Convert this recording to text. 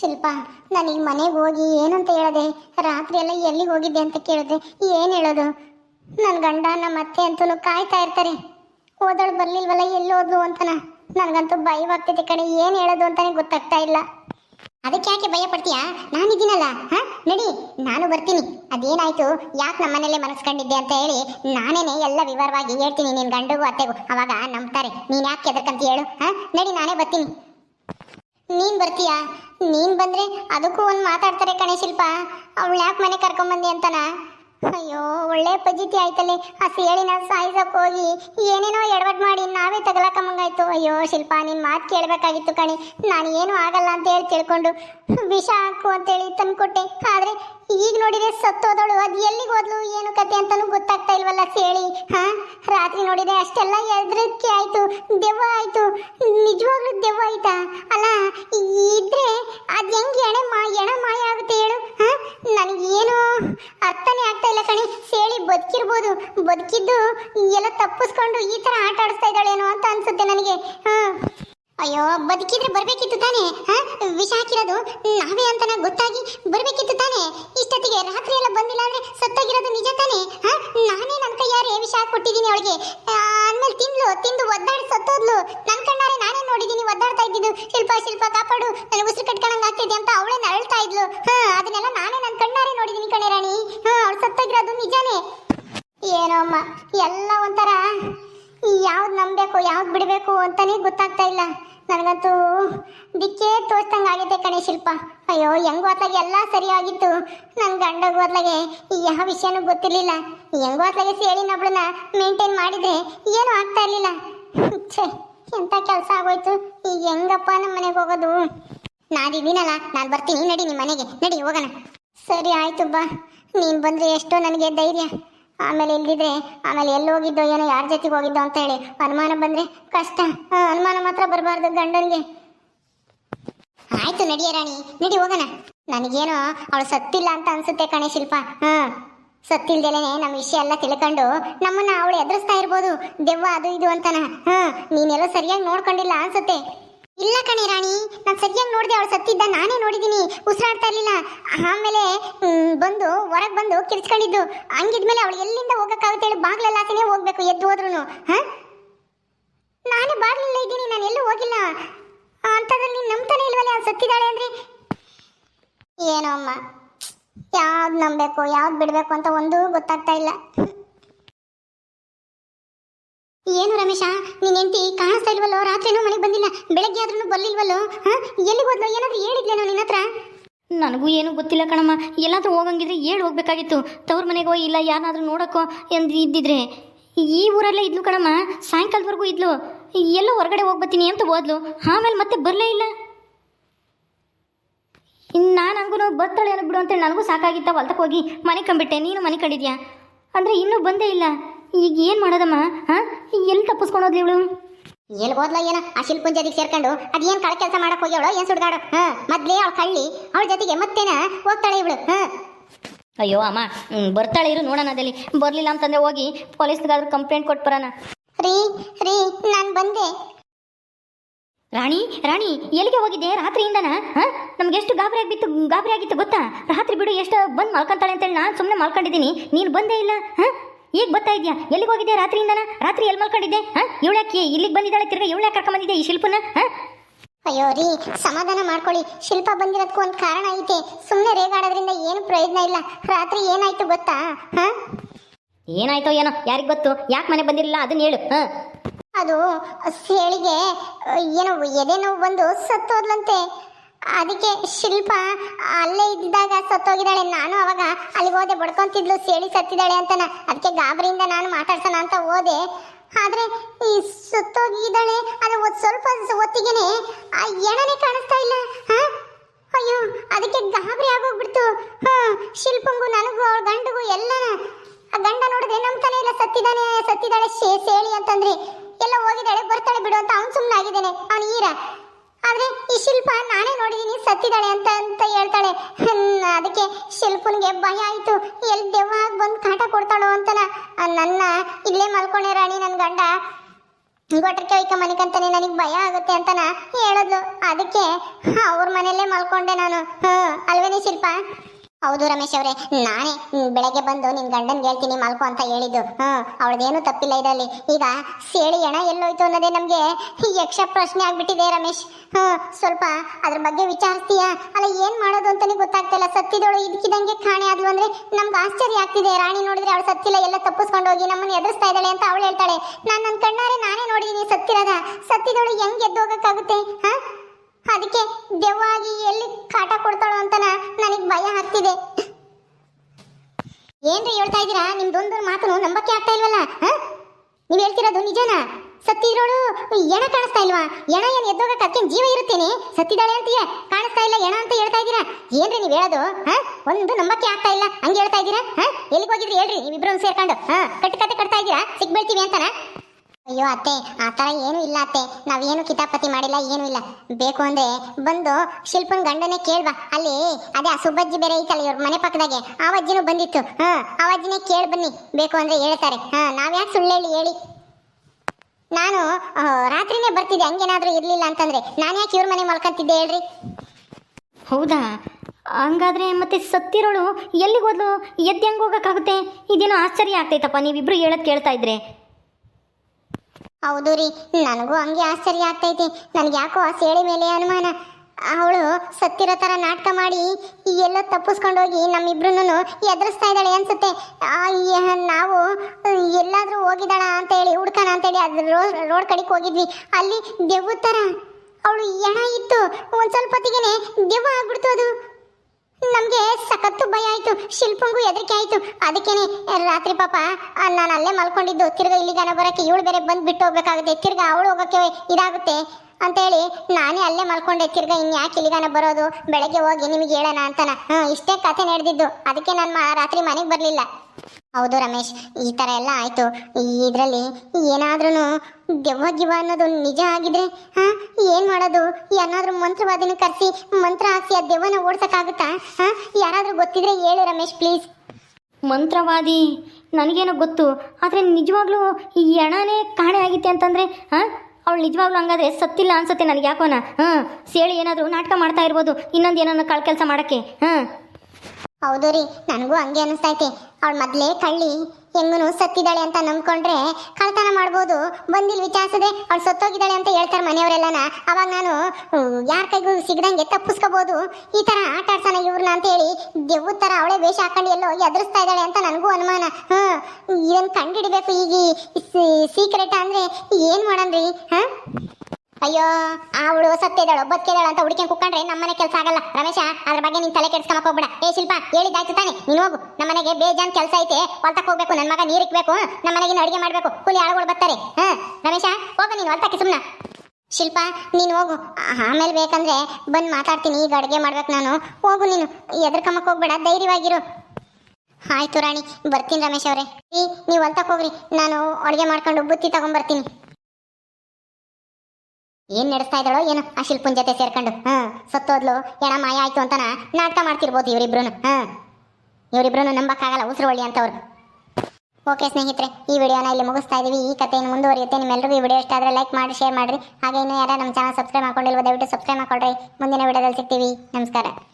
ಶಿಲ್ಪ ನಾನೀಗ ಮನೆಗೆ ಹೋಗಿ ಏನಂತ ಹೇಳದೆ? ರಾತ್ರಿ ಎಲ್ಲ ಎಲ್ಲಿಗೆ ಹೋಗಿದ್ದೆ ಅಂತ ಕೇಳಿದೆ. ಏನು ಹೇಳೋದು? ನನ್ನ ಗಂಡ ನಮ್ಮ ಅತ್ತೆ ಅಂತೂ ಕಾಯ್ತಾ ಇರ್ತಾರೆ. ಓದೋಳು ಬರ್ಲಿಲ್ವಲ್ಲ, ಎಲ್ಲಿ ಹೋದ್ಲು ಅಂತನ? ನನಗಂತೂ ಭಯವಾಗ್ತಿದೆ ಕಣೆ. ಏನು ಹೇಳೋದು ಅಂತಾನೆ ಗೊತ್ತಾಗ್ತಾ ಇಲ್ಲ. ಅದಕ್ಕೆ ಯಾಕೆ ಭಯ ಪಡ್ತೀಯಾ? ನಾನಿದ್ದೀನಲ್ಲ ಹಾ? ನಡಿ, ನಾನು ಬರ್ತೀನಿ. ಅದೇನಾಯ್ತು? ಯಾಕೆ ನಮ್ಮನೇಲೆ ಮನಸ್ಕೊಂಡಿದ್ದೆ ಅಂತ ಹೇಳಿ ನಾನೇನೆ ಎಲ್ಲ ವಿವರವಾಗಿ ಹೇಳ್ತೀನಿ ನಿನ್ ಗಂಡಗೂ ಅತ್ತೆಗೂ. ಅವಾಗ ನಂಬ್ತಾರೆ. ನೀನ್ ಯಾಕೆ ಎದಕ್ಕಂತ ಹೇಳು, ಹಾ? ನಡಿ, ನಾನೇ ಬರ್ತೀನಿ. ನೀನ್ ಬರ್ತೀಯಾ? ನೀನ್ ಬಂದ್ರೆ ಅದಕ್ಕೂ ಒಂದ್ ಮಾತಾಡ್ತಾರೆ ಕಣೆ ಶಿಲ್ಪ. ಅವಳು ಯಾಕೆ ಮನೆ ಕರ್ಕೊಂಬಂದಿ ಅಂತನ? ಅಯ್ಯೋ, ಒಳ್ಳೆ ಪಜಿತಿ ಆಯ್ತಲ್ಲೇ ಆ ಸೇಳಿನ ಸಾಯಿಸಕ್ ಹೋಗಿ ಏನೇನೋ ಎಡವಟ್ ಮಾಡಿ ನಾವೇ ತಗಲಾಕಮ್ಮಂಗಾಯ್ತು. ಅಯ್ಯೋ, ಶಿಲ್ಪ, ನಿನ್ ಮಾತು ಕೇಳಬೇಕಾಗಿತ್ತು ಕಣಿ. ನಾನು ಏನು ಆಗಲ್ಲ ಅಂತ ಹೇಳಿ ತಿಳ್ಕೊಂಡು ವಿಷ ಹಾಕು ಅಂತೇಳಿ ತಂದ್ಕೊಟ್ಟೆ. ಆದ್ರೆ ಈಗ ನೋಡಿದ್ರೆ ಸತ್ತೋದಳು ಅದು ಎಲ್ಲಿಗೆ ಹೋದ್ಲು, ಏನು ಕತೆ ಅಂತಾನು ಗೊತ್ತಾಗ್ತಾ ಇಲ್ವಲ್ಲ ಸೇಳಿ? ಹಾ? ರಾತ್ರಿ ನೋಡಿದ್ರೆ ಅಷ್ಟೆಲ್ಲ ಎದ್ರಕ್ಕೆ ಆಯ್ತು. ದೆವ್ವ ಆಯ್ತು. ನಿಜವಾಗ್ಲೂ ದೆವ್ವ ಆಯ್ತಾ? ಅಲ್ಲ ಇದ್ರೆ ಅದ್ ಹೆಂಗ್ ಎಣೆ ಮಾ, ಎಣ ಮಾಯ ಆಗುತ್ತೆ ಹೇಳು? ಹಾ? ನನಗೇನು ಅರ್ಥನೇ ಆಗ್ತಾ ಇಲ್ಲ ಕಣಿ. ಸೇಳಿ ಬದುಕಿರ್ಬೋದು. ಬದುಕಿದ್ದು ಎಲ್ಲ ತಪ್ಪಿಸ್ಕೊಂಡು ಈ ತರ ಆಟ ಆಡಿಸ್ತಾ ಇದ್ದಾಳೇನೋ ಅಂತ ಅನ್ಸುತ್ತೆ ನನಗೆ. ಹಾ? ಅಯ್ಯೋ, ಬದುಕಿದ್ರೆ ಬರಬೇಕಿತ್ತು ತಾನೇ? ವಿಷ ಹಾಕಿರೋದು ನಾವೇ ಅಂತನ ಗೊತ್ತಾಗಿ ಬರ್ಬೇಕಿತ್ತು ತಾನೆ? ಇಷ್ಟೊತ್ತಿಗೆ ರಾತ್ರಿ ಎಲ್ಲ ಬಂದಿಲ್ಲ ಅಂದ್ರೆ ಸತ್ತಾಗಿರೋದು ನಿಜ ತಾನೇ? ನಾನೇ ನನ್ನ ಕೈಯಾರೆ ವಿಷ ಕೊಟ್ಟಿದ್ದೀನಿ ಅವಳಿಗೆ. ಆಮೇಲೆ ತಿಂದ್ಲು, ತಿಂದು ಒದ್ದಾಡಿ ಸತ್ತೋದ್ಲು. ನನ್ನ ಕಣ್ಣಾರೆ ನಾನೇ ನೋಡಿದ್ದೀನಿ, ಒದ್ದಾಡ್ತಾ ಇದ್ದಿದ್ದು. ಶಿಲ್ಪ ಶಿಲ್ಪ, ಕಾಪಾಡು. ನನಗೆ ಉಸಿರು ಕಟ್ಕೊಳಂಗೆ ಆಗ್ತಿದೆ ಅಂತ ಅವಳೇ ನರಳ್ತಾ ಇದ್ಲು. ಅದನ್ನೆಲ್ಲ ನಾನೇ ನನ್ನ ಕಣ್ಣಾರೆ ನೋಡಿದ್ದೀನಿ ಕಣೆ ರಾಣಿ. ಹಾ, ಅವಳು ಸತ್ತಾಗಿರೋದು ನಿಜಾನೇ. ಏನೋ ಅಮ್ಮ, ಎಲ್ಲ ಒಂಥರ. ನಂಬಬೇಕು ಯಾವ್ದು ಬಿಡಬೇಕು ಅಂತಾನೆ ಗೊತ್ತಾಗ್ತಾ ಇಲ್ಲ. ನನಗಂತೂ ದಿಕ್ಕೇ ತೋಚ್ದಂಗೆ ಆಗಿದೆ ಕಣೆ ಶಿಲ್ಪ. ಅಯ್ಯೋ, ಹೆಂಗೋ ಅತ್ಲಾಗೆ ಎಲ್ಲ ಸರಿಯಾಗಿತ್ತು. ನನ್ನ ಗಂಡಗೂ ಅತ್ಲಾಗೆ ಯಾವ ವಿಷಯನೂ ಗೊತ್ತಿರಲಿಲ್ಲ. ಹೆಂಗೋ ಅತ್ಲಾಗೆ ಸೇಳಿನೊಬ್ಳನ್ನ ಮೇಂಟೈನ್ ಮಾಡಿದ್ರೆ ಏನೂ ಆಗ್ತಾ ಇರಲಿಲ್ಲ. ಛೇ ಎಂಥ ಕೆಲಸ ಆಗೋಯ್ತು. ಈಗ ಹೆಂಗಪ್ಪ ನಮ್ಮ ಮನೆಗೆ ಹೋಗೋದು? ನಾನಿದ್ದೀನಲ್ಲ ನಾನು ಬರ್ತೀನಿ, ನಡಿ ನಿಮ್ಮ ಮನೆಗೆ. ನಡಿ, ಹೋಗೋಣ. ಸರಿ, ಆಯ್ತು ಬಾ. ನೀನು ಬಂದರೆ ಎಷ್ಟೋ ನನಗೆ ಧೈರ್ಯ. ಆಮೇಲೆ ಇಲ್ದಿದ್ರೆ ಆಮೇಲೆ ಎಲ್ಲಿ ಹೋಗಿದ್ದೋ ಏನೋ ಯಾರ ಜೊತೆಗೆ ಹೋಗಿದ್ದೋ ಅಂತ ಹೇಳಿ ಅನುಮಾನ ಬಂದ್ರೆ ಕಷ್ಟ. ಅನುಮಾನ ಮಾತ್ರ ಬರಬಾರ್ದು ಗಂಡನಿಗೆ. ಆಯ್ತು ನಡಿಯ ರಾಣಿ, ನಡಿ ಹೋಗೋಣ. ನನಗೇನೋ ಅವಳು ಸತ್ತಿಲ್ಲ ಅಂತ ಅನ್ಸುತ್ತೆ ಕಣೆ ಶಿಲ್ಪ. ಹಾ ಸತ್ತಿಲ್ದೇನೆ ನಮ್ಮ ವಿಷಯ ಎಲ್ಲ ತಿಳ್ಕೊಂಡು ನಮ್ಮನ್ನ ಅವಳು ಎದುರಿಸ್ತಾ ಇರ್ಬೋದು. ದೆವ್ವ ಅದು ಇದು ಅಂತನ. ಹ್ಮ್ ನೀನೆಲ್ಲ ಸರಿಯಾಗಿ ನೋಡ್ಕೊಂಡಿಲ್ಲ ಅನ್ಸುತ್ತೆ. ಇಲ್ಲ ಕಣೆ ರಾಣಿ, ನಾನು ಸರಿಯಾಗಿ ನೋಡಿದೆ ಅವಳು ಸತ್ತಿದ್ದ, ನಾನೇ ನೋಡಿದ್ದೀನಿ. ಉಸಿರಾಡ್ತಾ ಇರಲಿಲ್ಲ. ಆಮೇಲೆ ಬಂದು, ಹೊರಗೆ ಬಂದು ಕಿರ್ಚ್ಕೊಂಡಿದ್ದು. ಹಂಗಿದ್ಮೇಲೆ ಅವಳು ಎಲ್ಲಿಂದ ಹೋಗಕ್ಕಾಗುತ್ತೆ ಹೇಳಿ, ಬಾಗ್ಲೆಲ್ಲ ಹಾಕಿನೇ ಹೋಗ್ಬೇಕು, ಎದ್ದು ಹೋದ್ರು ಹಾ? ನಾನೇ ಬಾಗ್ಲಿಲ್ಲ ಇದ್ದೀನಿ, ನಾನು ಎಲ್ಲೂ ಹೋಗಿಲ್ಲ. ಅಂಥದ್ರಲ್ಲಿ ನೀನು ನಂಬ್ತಾನೆ ಇಲ್ವಲ್ಲ, ಅವ್ಳು ಸತ್ತಿದ್ದಾಳೆ ಅಂದ್ರೆ? ಏನೋ ಅಮ್ಮ, ಯಾವ್ದು ನಂಬಬೇಕು, ಯಾವ್ದು ಬಿಡಬೇಕು ಅಂತ ಒಂದೂ ಗೊತ್ತಾಗ್ತಾ ಇಲ್ಲ. ಏನು ರಮೇಶ ನಿನ್ನ ಹೆಂಡತಿ ಕಾಣಿಸ್ತಾ ಇಲ್ವಲ್ಲೋ? ರಾತ್ರಿನೂ ಮನೆಗೆ ಬಂದಿಲ್ಲ, ಬೆಳಗ್ಗೆ ಆದ್ರೂ ಬರ್ಲಿಲ್ವಲ್ಲೋ? ಎಲ್ಲಿ ಎಲ್ಲಿಗೆ ಹೋದ್ಲು? ಏನಾದ್ರೂ ಹೇಳಿದ್ಲೇನೋ ನಿನ್ನ ಹತ್ರ? ನನಗೂ ಏನು ಗೊತ್ತಿಲ್ಲ ಕಣಮ್ಮ. ಎಲ್ಲಾದ್ರೂ ಹೋಗಂಗಿದ್ರೆ ಹೇಳಿ ಹೋಗ್ಬೇಕಾಗಿತ್ತು. ತವ್ರ ಹೋಗಿ ಇಲ್ಲ ಯಾರನ್ನಾದ್ರೂ ನೋಡಕ್ಕೋ ಎಂದು ಇದ್ದಿದ್ರೆ. ಈ ಊರಲ್ಲೇ ಇದ್ಲು ಕಣಮ್ಮ. ಸಾಯಂಕಾಲದವರೆಗೂ ಇದ್ಲು. ಎಲ್ಲೋ ಹೊರಗಡೆ ಹೋಗ್ಬತ್ತೀನಿ ಅಂತ ಹೋದ್ಲು. ಆಮೇಲೆ ಮತ್ತೆ ಬರಲೇ ಇಲ್ಲ. ನಾನು ಹಂಗೂ ಬರ್ತಾಳೆ ಬಿಡು ಅಂತೇಳಿ ನನಗೂ ಸಾಕಾಗಿತ್ತ. ಹೊಲ್ತಕ್ಕೆ ಹೋಗಿ ಮನೆ ಕಂಬಿಟ್ಟೆ. ನೀನು ಮನೆ ಕಂಡಿದ್ಯಾ? ಅಂದರೆ ಇನ್ನೂ ಬಂದೇ ಇಲ್ಲ. ಈಗ ಏನು ಮಾಡೋದಮ್ಮ ಹಾಂ? ಎಲ್ಲಿ ತಪ್ಪಿಸ್ಕೊಂಡು ಹೋದ್ಲಿ ಇವಳು? ಎಲ್ಲಿ ಹೋದ್ಲ ಏನ ಆ ಶಿಲ್ಪುಂಜದಿಗೆ ಸೇರ್ಕೊಂಡು ಅದೇನ್ ಕಳ ಕೆಲಸ ಮಾಡಕ್ ಹೋಗ್ಯವಳು ಏನ್ ಸುಡ್ಗಾಡು? ಹಾ ಮೊದ್ಲೇ ಅವಳು ಕಳ್ಳಿ ಅವಳ ಜೊತೆಗೆ ಮತ್ತೇನ ಹೋಗ್ತಾಳೆ ಇವಳು ಹಾ? ಅಯ್ಯೋ ಅಮ್ಮ ಬರ್ತಾಳೆ ಇರು ನೋಡೋಣ ಅದಲ್ಲಿ ಬರಲಿಲ್ಲ ಅಂತಂದ್ರೆ ಹೋಗಿ ಪೊಲೀಸ್ಗಾದ್ರೂ ಕಂಪ್ಲೇಂಟ್ ಕೊಟ್ಟು ಬರೋಣ. ರೀ ರೀ ನಾನು ಬಂದೆ. ರಾಣಿ ರಾಣಿ ಎಲ್ಲಿಗೆ ಹೋಗಿದ್ದೆ? ರಾತ್ರಿಯಿಂದನ? ಹಾಂ? ನಮ್ಗೆ ಎಷ್ಟು ಗಾಬರಿ ಆಗಿತ್ತು ಗಾಬರಿ ಆಗಿತ್ತು ಗೊತ್ತಾ? ರಾತ್ರಿ ಬಿಡು ಎಷ್ಟು ಬಂದು ಮಲ್ಕೊಂತಾಳೆ ಅಂತೇಳಿ ನಾನು ಸುಮ್ಮನೆ ಮಲ್ಕೊಂಡಿದ್ದೀನಿ. ನೀನು ಬಂದೇ ಇಲ್ಲ ಹಾಂ? ಈಗ ಬರ್ತಾ ಇದೆಯಾ? ಎಲ್ಲಿಗೆ ಹೋಗಿದ್ದೆ ರಾತ್ರಿಯಿಂದನ? ರಾತ್ರಿ ಎಲ್ಲಿ ಮಲ್ಕೊಂಡಿದ್ದೆ? ಹಾಂ? ಇವಳ್ಯಾಕೆ ಇಲ್ಲಿಗೆ ಬಂದಿದ್ದಾಳೆ ತಿರ್ಗ ಇವಳ್ಯಾಕೆ ಕರ್ಕೊಂಬಂದಿದ್ದೆ ಈ ಶಿಲ್ಪನ? ಹಾಂ? ಅಯ್ಯೋ ರೀ ಸಮಾಧಾನ ಮಾಡ್ಕೊಳ್ಳಿ. ಶಿಲ್ಪ ಬಂದಿರೋದಕ್ಕೂ ಒಂದು ಕಾರಣ ಐತೆ. ಸುಮ್ಮನೆ ರೇಗಾಡೋದ್ರಿಂದ ಏನು ಪ್ರಯೋಜನ ಇಲ್ಲ. ರಾತ್ರಿ ಏನಾಯ್ತು ಗೊತ್ತಾ? ಹಾ? ಏನಾಯ್ತೋ ಏನೋ ಯಾರಿಗೆ ಗೊತ್ತು? ಯಾಕೆ ಮನೆ ಬಂದಿರಲಿಲ್ಲ? ಅದನ್ನ ಹೇಳು ಹಾಂ? ಅದು ಸೇಳಿಗೆ ಏನೋ ಎದೆ ನೋವು ಬಂದು ಸತ್ತೋದ್ಲಂತೆ. ಅದಕ್ಕೆ ಶಿಲ್ಪ ಅಲ್ಲೇ ಇದ್ದಾಗ ಸತ್ತೋಗಿದ್ದಾಳೆ. ನಾನು ಅವಾಗ ಅಲ್ಲಿಗೆ ಹೋದೆ, ಬಡ್ಕೊಂತಿದ್ಲು ಸೇಳಿ ಸತ್ತಿದ್ದಾಳೆ ಅಂತನ. ಅದಕ್ಕೆ ಗಾಬರಿಯಿಂದ ನಾನು ಮಾತಾಡ್ಸೋಣ ಅಂತ ಹೋದೆ. ಆದ್ರೆ ಈ ಸತ್ತೋಗಿದ್ದಾಳೆ ಅದು ಒಂದು ಸ್ವಲ್ಪ ಹೊತ್ತಿಗೆನೆ ಆ ಎಣನೆ ಕಾಣಿಸ್ತಾ ಇಲ್ಲ. ಅಯ್ಯೋ, ಅದಕ್ಕೆ ಗಾಬರಿ ಆಗೋಗ್ಬಿಡ್ತು. ಹಾ ಶಿಲ್ಪಂಗು ನನಗೂ ಅವ್ರ ಗಂಡಗೂ ಎಲ್ಲ ಆ ಗಂಡ ನೋಡಿದ್ರೆ ನಂಬ್ತಾನೆ ಇಲ್ಲ ಸತ್ತಿದ್ದಾನೆ ಸತ್ತಿದ್ದಾಳೆ ಶೇ- ಸೇಳಿ ಅಂತಂದ್ರೆ. ಎಲ್ಲ ಹೋಗಿದ್ದಾಳೆ, ಬರ್ತಾಳೆ ಬಿಡು ಅಂತ, ಅವ್ನು ಸುಮ್ಮನೆ ಆಗಿದ್ದಾನೆ ಅವನು ಈರ. ಆದ್ರೆ ಶಿಲ್ಪ, ನಾನೇ ನೋಡಿದೀನಿ ಸತ್ತಿದ್ದಾಳೆ ಅಂತ ಅಂತ ಹೇಳ್ತಾಳೆ. ಅದಕ್ಕೆ ಶಿಲ್ಪನ್ಗೆ ಭಯ ಆಯಿತು. ಎಲ್ಲಿ ದೆವ್ವ ಬಂದು ಕಾಟ ಕೊಡ್ತಾಳೋ ಅಂತನ. ನನ್ನ, ಇಲ್ಲೇ ಮಲ್ಕೊಂಡೆ ರಾಣಿ ನನ್ನ ಗಂಡ. ಗೊಟ್ಟಕ್ಕೆ ಒಯ್ಕ ಮನಿಕಂತಾನೆ ನನಗೆ ಭಯ ಆಗುತ್ತೆ ಅಂತನ ಹೇಳಿದ್ಲು. ಅದಕ್ಕೆ ಅವ್ರ ಮನೆಯಲ್ಲೇ ಮಲ್ಕೊಂಡೆ ನಾನು. ಹ್ಞೂ ಅಲ್ವೇನೆ ಶಿಲ್ಪ? ಹೌದು ರಮೇಶ್ ಅವರೇ, ನಾನೇ ಬೆಳಗ್ಗೆ ಬಂದು ನಿನ್ ಗಂಡನ್ ಹೇಳ್ತೀನಿ ಮಲ್ಕೋ ಅಂತ ಹೇಳಿದ್ದು. ಹ್ಮ್, ಅವಳದೇನು ತಪ್ಪಿಲ್ಲ ಇದರಲ್ಲಿ. ಈಗ ಸೇಳಿ ಹೆಣ ಎಲ್ಲೋಯ್ತು ಅನ್ನೋದೇ ನಮ್ಗೆ ಯಕ್ಷ ಪ್ರಶ್ನೆ ಆಗ್ಬಿಟ್ಟಿದೆ ರಮೇಶ್. ಹ್ಮ್, ಸ್ವಲ್ಪ ಅದ್ರ ಬಗ್ಗೆ ವಿಚಾರಿಸ್ತೀಯಾ? ಅಲ್ಲ, ಏನ್ ಮಾಡೋದು ಅಂತಾನೆ ಗೊತ್ತಾಗ್ತಿಲ್ಲ ಸತ್ತಿದವಳು ಇದಕ್ಕಿದಂಗೆ ಕಾಣೆ ಆದ್ಲು ಅಂದ್ರೆ ನಮ್ಗೆ ಆಶ್ಚರ್ಯ ಆಗ್ತಿದೆ. ರಾಣಿ ನೋಡಿದ್ರೆ ಅವಳು ಸತ್ತಿಲ್ಲ, ಎಲ್ಲ ತಪ್ಪಿಸ್ಕೊಂಡು ಹೋಗಿ ನಮ್ಮನ್ನ ಎದುರಿಸ್ತಾ ಇದ್ದಾಳೆ ಅಂತ ಅವಳು ಹೇಳ್ತಾಳೆ. ನಾನು ನನ್ನ ಕಣ್ಣಾರೆ ನಾನೇ ನೋಡಿದೀನಿ ಸತ್ತಿರದ. ಹೆಂಗ್ ಎದ್ದು ಹೋಗಕ್ಕಾಗುತ್ತೆ? ಹಾ? ಅದಕ್ಕೆ ದೆವ್ವಾಗಿ ಎಲ್ಲಿ ಕಾಟ ಕೊಡ್ತಾಳೋ ಅಂತ ನನಗೆ ಭಯ ಆಗ್ತಿದೆ. ಏನ್ರಿ ಹೇಳ್ತಾ ಇದ್ದೀರಾ? ನಿಮ್ದೊಂದು ಮಾತನ್ನು ನಂಬಕ್ಕೆ ಆಗ್ತಾ ಇಲ್ವಲ್ಲ ನೀವು ಹೇಳ್ತಿರೋದು ನಿಜನಾ? ಸತ್ತಿದ್ರೋಳು ಎಣ ಕಾಣಿಸ್ತಾ ಇಲ್ವಾ? ಎಣ ಏನು ಎದ್ದೋಗಕ್ಕೆ ಕರ್ಕೊಂಡು ಜೀವ ಇರುತ್ತೇನೆ? ಸತ್ತಿದ್ದಾಳೆ ಅಂತೀಯ? ಕಾಣಿಸ್ತಾ ಇಲ್ಲ ಎಣ ಅಂತ ಹೇಳ್ತಾ ಇದ್ದೀರಾ? ಏನ್ರಿ ನೀವು ಹೇಳೋದು, ಹಾ? ಒಂದು ನಂಬಕ್ಕೆ ಆಗ್ತಾ ಇಲ್ಲ, ಹಂಗೆ ಹೇಳ್ತಾ ಇದ್ದೀರಾ, ಹಾಂ? ಎಲ್ಲಿಗೆ ಹೋಗಿದ್ರಿ ಹೇಳ್ರಿ, ನೀವಿಬ್ರು ಸೇರ್ಕೊಂಡು, ಹಾ? ಕಟ್ಟಿ ಕತೆ ಕಟ್ತಾ ಇದ್ದೀರಾ? ಸಿಕ್ ಬೀಳ್ತೀವಿ ಅಂತನಾ? ಅಯ್ಯೋ ಅತ್ತೆ, ಆ ಥರ ಏನೂ ಇಲ್ಲ ಅತ್ತೆ. ನಾವೇನು ಕಿತಾಪತಿ ಮಾಡಿಲ್ಲ, ಏನೂ ಇಲ್ಲ. ಬೇಕು ಅಂದ್ರೆ ಬಂದು ಶಿಲ್ಪನ್ ಗಂಡನೇ ಕೇಳ್ಬಾ. ಅಲ್ಲಿ, ಅದೇ ಆ ಸುಬ್ಬಜ್ಜಿ ಬೇರೆ ಐತಲ್ಲ ಇವ್ರ ಮನೆ ಪಕ್ಕದಾಗೆ. ಆ ಅಜ್ಜಿನೂ ಬಂದಿತ್ತು. ಹ ಆ ಅಜ್ಜಿನೇ ಕೇಳಿ ಬನ್ನಿ. ಬೇಕು ಅಂದ್ರೆ ಹೇಳ್ತಾರೆ. ಹಾ ನಾವ್ಯಾಕೆ ಸುಳ್ಳು ಹೇಳಿ ಹೇಳಿ. ನಾನು ರಾತ್ರಿನೇ ಬರ್ತಿದ್ದೆ. ಹಂಗೇನಾದ್ರೂ ಇರ್ಲಿಲ್ಲ ಅಂತಂದ್ರೆ. ನಾನು ಯಾಕೆ ಇವ್ರ ಮನೆ ಮಲ್ಕೊಂತಿದ್ದೆ ಹೇಳ್ರಿ. ಹೌದಾ? ಹಂಗಾದ್ರೆ ಮತ್ತೆ ಸತ್ತಿರೋಳು ಎಲ್ಲಿಗೆ ಹೋದ್ಲು? ಎದ್ದು ಹೆಂಗೆ ಹೋಗೋಕ್ಕಾಗುತ್ತೆ? ಇದೇನೋ ಆಶ್ಚರ್ಯ ಆಗ್ತೈತಪ್ಪ. ನೀವಿಬ್ರು ಹೇಳೋದು ಕೇಳ್ತಾ ಇದ್ರೆ. ಹೌದು ರೀ. ನನಗೂ ಹಂಗೆ ಆಶ್ಚರ್ಯ ಆಗ್ತೈತಿ. ನನಗೆ ಯಾಕೋ ಆ ಸೇಳಿ ಮೇಲೆ ಅನುಮಾನ. ಅವಳು ಸತ್ತಿರೋ ಥರ ನಾಟಕ ಮಾಡಿ ಎಲ್ಲೋ ತಪ್ಪಿಸ್ಕೊಂಡು ಹೋಗಿ ನಮ್ಮಿಬ್ರು ಎದುರಿಸ್ತಾ ಇದ್ದಾಳೆ ಅನ್ಸುತ್ತೆ. ನಾವು ಎಲ್ಲಾದರೂ ಹೋಗಿದ್ದಾಳ ಅಂತ ಹೇಳಿ, ಹುಡ್ಕಣ ಅಂತೇಳಿ ಅದು ರೋಡ್ ರೋಡ್ ಕಡೆಗೆ ಹೋಗಿದ್ವಿ. ಅಲ್ಲಿ ದೆವ್ವ ಥರ ಅವಳು ಎಣ ಇತ್ತು. ಒಂದು ಸ್ವಲ್ಪ ಹೊತ್ತಿಗೆನೆ ದೆವ್ವ ಆಗ್ಬಿಡ್ತು ಅದು. ನಮ್ಗೆ ಸಖತ್ತು ಭಯ ಆಯ್ತು, ಶಿಲ್ಪಂಗು ಹೆದರಿಕೆ ಆಯ್ತು. ಅದಕ್ಕೇನೆ ರಾತ್ರಿ ಪಾಪ ನಾನು ಅಲ್ಲೇ ಮಲ್ಕೊಂಡಿದ್ದು. ತಿರ್ಗಾ ಇಲ್ಲಿಗಾನ ಬರಕ್ಕೆ ಇವಳು ಬೇರೆ ಬಂದು ಬಿಟ್ಟು ಹೋಗ್ಬೇಕಾಗುತ್ತೆ. ತಿರ್ಗಾ ಅವಳು ಹೋಗಕ್ಕೆ ಇದಾಗುತ್ತೆ. ಅಂತೇಳಿ ನಾನೇ ಅಲ್ಲೇ ಮಲ್ಕೊಂಡೆ, ತಿರ್ಗ ಇನ್ಯಾಕೆ ಇಲ್ಲಿಗಾನ ಬರೋದು? ಬೆಳಗ್ಗೆ ಹೋಗಿ ನಿಮಗೆ ಹೇಳೋಣ ಅಂತಾನ. ಹ್ಞೂ ಇಷ್ಟೇ ಕತೆ ನಡೆದಿದ್ದು. ಅದಕ್ಕೆ ನಾನು ರಾತ್ರಿ ಮನೆಗೆ ಬರಲಿಲ್ಲ. ಹೌದು ರಮೇಶ್, ಈ ಥರ ಎಲ್ಲ ಆಯಿತು. ಇದರಲ್ಲಿ ಏನಾದ್ರೂ ದೆವ್ವ ಗಿವ್ವ ಅನ್ನೋದು ನಿಜ ಆಗಿದ್ರೆ, ಹಾ, ಏನು ಮಾಡೋದು? ಏನಾದರೂ ಮಂತ್ರವಾದಿನ ಕರೆಸಿ ಮಂತ್ರ ಹಾಕಿ ಆ ದೆವ್ವನ ಓಡ್ಸೋಕ್ಕಾಗುತ್ತಾ? ಹಾ, ಯಾರಾದರೂ ಗೊತ್ತಿದ್ರೆ ಹೇಳು ರಮೇಶ್ ಪ್ಲೀಸ್. ಮಂತ್ರವಾದಿ? ನನಗೇನೋ ಗೊತ್ತು. ಆದರೆ ನಿಜವಾಗ್ಲೂ ಈ ಹೆಣನೇ ಕಾಣೆ ಆಗಿತ್ತೆ ಅಂತಂದರೆ, ಹಾಂ? ಅವಳು ನಿಜವಾಗ್ಲೂ ಹಂಗಾದ್ರೆ ಸತ್ತಿಲ್ಲ ಅನ್ಸುತ್ತೆ ನನಗೆ ಯಾಕೋನ ಹ್ಞೂ ಸೇಳಿ ಏನಾದರೂ ನಾಟಕ ಮಾಡ್ತಾ ಇರ್ಬೋದು, ಇನ್ನೊಂದು ಏನೋ ಕಳ್ ಕೆಲಸ ಮಾಡೋಕ್ಕೆ? ಹಾಂ ಹೌದು ರೀ, ನನಗೂ ಹಂಗೆ ಅನಿಸ್ತೈತಿ. ಅವಳು ಮೊದಲೇ ಕಳ್ಳಿ, ಹೆಂಗನು ಸತ್ತಿದ್ದಾಳೆ ಅಂತ ನಂಬ್ಕೊಂಡ್ರೆ ಕಳ್ತನ ಮಾಡ್ಬೋದು. ಬಂದಿಲ್ ವಿಚಾರಿಸದೆ ಅವಳು ಸತ್ತೋಗಿದ್ದಾಳೆ ಅಂತ ಹೇಳ್ತಾರೆ ಮನೆಯವರೆಲ್ಲನ. ಅವಾಗ ನಾನು ಯಾರ ಕೈಗೂ ಸಿಗದಂಗೆ ತಪ್ಪಿಸ್ಕೋಬೋದು. ಈ ಥರ ಆಟ ಆಡ್ಸೋಣ ಇವ್ರನ್ನ ಅಂತ ಹೇಳಿ ದೆವ್ವದ ಥರ ಅವಳೇ ವೇಷ ಹಾಕೊಂಡು ಎಲ್ಲೋ ಎದುರಿಸ್ತಾ ಇದ್ದಾಳೆ ಅಂತ ನನಗೂ ಅನುಮಾನ. ಹಾಂ ಇದನ್ನು ಕಂಡಿಡಬೇಕು ಈಗ ಸೀಕ್ರೆಟ್ ಅಂದರೆ ಏನು ಮಾಡನ್ರಿ, ಹಾಂ? ಅಯ್ಯೋ ಅವಳು ಸತ್ತಿದ್ದಾಳು ಬದುಕಿದಾಳು ಅಂತ ಹುಡುಕಿ ಕುತ್ಕೊಂಡ್ರೆ ನಮ್ಮನೆ ಕೆಲಸ ಆಗಲ್ಲ. ರಮೇಶ, ಅದ್ರ ಬಗ್ಗೆ ನೀನ್ ತಲೆ ಕೆಡ್ಸ್ಕೊಳಕ್ ಹೋಗ್ಬೇಡ. ಏ, ಶಿಲ್ಪ, ಹೇಳಿದ್ದಾಯ್ತು ತಾನೆ. ನೀನು ಹೋಗು. ನಮ್ಮನೆಗೆ ಬೇಜಾನ್ ಕೆಲಸ ಐತೆ. ಹೊಲ್ತಕ್ ಹೋಗ್ಬೇಕು ನನ್ನ ಮಗ ನೀರ್ ಇಕ್ಬೇಕು. ನಮ್ಮನೆಗೆ ಅಡಿಗೆ ಮಾಡ್ಬೇಕು. ಕೂಲಿ ಆಳುಗಳು ಬರ್ತಾರೆ. ಹಾ, ರಮೇಶ, ಹೋಗು ನೀನು ಹೊಲ್ತಕ್ಕೆ ಸುಮ್ನ. ಶಿಲ್ಪ, ನೀನು ಹೋಗು. ಆಮೇಲೆ ಬೇಕಂದ್ರೆ ಬಂದು ಮಾತಾಡ್ತೀನಿ, ಈಗ ಅಡುಗೆ ಮಾಡ್ಬೇಕು ನಾನು. ಹೋಗು ನೀನು. ಎದ್ರಕಮ್ಮಕ್ ಹೋಗ್ಬೇಡ, ಧೈರ್ಯವಾಗಿರು. ಆಯ್ತು ರಾಣಿ, ಬರ್ತೀನಿ ರಮೇಶ್ ಅವರೇ. ಈ ನೀವು ಹೋಗ್ರಿ. ನಾನು ಅಡುಗೆ ಮಾಡ್ಕೊಂಡು ಬುತ್ತಿ ತಗೊಂಡ್ಬರ್ತೀನಿ ಏನ್ ನಡೆಸ್ತಾ ಇದ್ದಾಳೋ ಏನು ಆ ಶಿಲ್ಪನ್ ಜೊತೆ ಸೇರ್ಕೊಂಡು, ಹಾ, ಸತ್ತೋದ್ಲು ಎಣ ಮಾಯ ಆಯ್ತು ಅಂತನ ನಾಟಕ ಮಾಡ್ತಿರ್ಬೋದು ಇವರಿಬ್ರು ಹಾ. ಇವರಿಬ್ರು ನಂಬಕ್ಕಾಗಲ್ಲ ಉಸಿರು ಒಳ್ಳಿ ಅಂತವ್ರು. ಓಕೆ ಸ್ನೇಹಿತರೆ, ಈ ವಿಡಿಯೋನ ಇಲ್ಲಿ ಮುಗಿಸ್ತಾ ಇದೀವಿ. ಈ ಕಥೆಯನ್ನು ಮುಂದುವರಿಯುತ್ತೆ. ನಿಮ್ಮೆಲ್ಲರಿಗೂ ಈ ವಿಡಿಯೋ ಇಷ್ಟ ಆದರೆ ಲೈಕ್ ಮಾಡಿ, ಶೇರ್ ಮಾಡಿರಿ ಹಾಗೆ ಇನ್ನೂ ಯಾರು ನಮ್ಮ ಚಾನಲ್ ಸಬ್ಸ್ಕ್ರೈಬ್ ಮಾಡ್ಕೊಂಡಿಲ್ವ, ದಯವಿಟ್ಟು ಸಬ್ಸ್ಕ್ರೈಬ್ ಮಾಡ್ಕೊಳ್ರಿ. ಮುಂದಿನ ವಿಡಿಯೋದಲ್ಲಿ ಸಿಗ್ತೀವಿ. ನಮಸ್ಕಾರ.